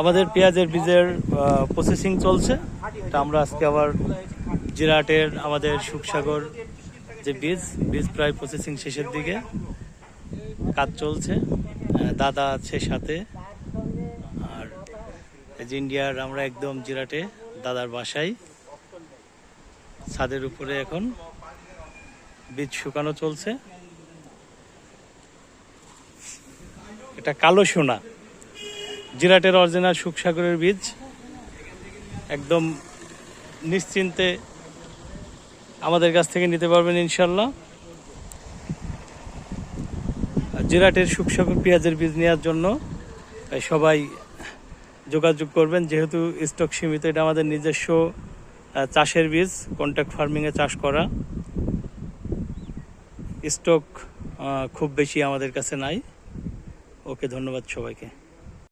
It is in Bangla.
আমাদের পেঁয়াজের বীজের প্রসেসিং চলছে। তা আমরা আজকে আবার জিরাটের আমাদের সুখসাগর যে বীজ বীজ প্রায় প্রসেসিং শেষের দিকে কাজ চলছে। দাদা আছে সাথে। আর যে ইন্ডিয়ার আমরা একদম জিরাটে দাদার বাসায়। ছাদের উপরে এখন বীজ শুকানো চলছে। এটা কালো সোনা। জিরাটের অরিজিনাল সুখসাগরের বীজ। একদম নিশ্চিন্তে আমাদের কাছ থেকে নিতে পারবেন ইনশাল্লাহ। জিরাটের সুখসাগর পেঁয়াজের বীজ নেওয়ার জন্য সবাই যোগাযোগ করবেন, যেহেতু স্টক সীমিত, এটা আমাদের নিজস্ব চাষের বীজ কন্ট্যাক্ট ফার্মিংয়ে চাষ করা। স্টক খুব বেশি আমাদের কাছে নাই। ওকে, ধন্যবাদ সবাইকে।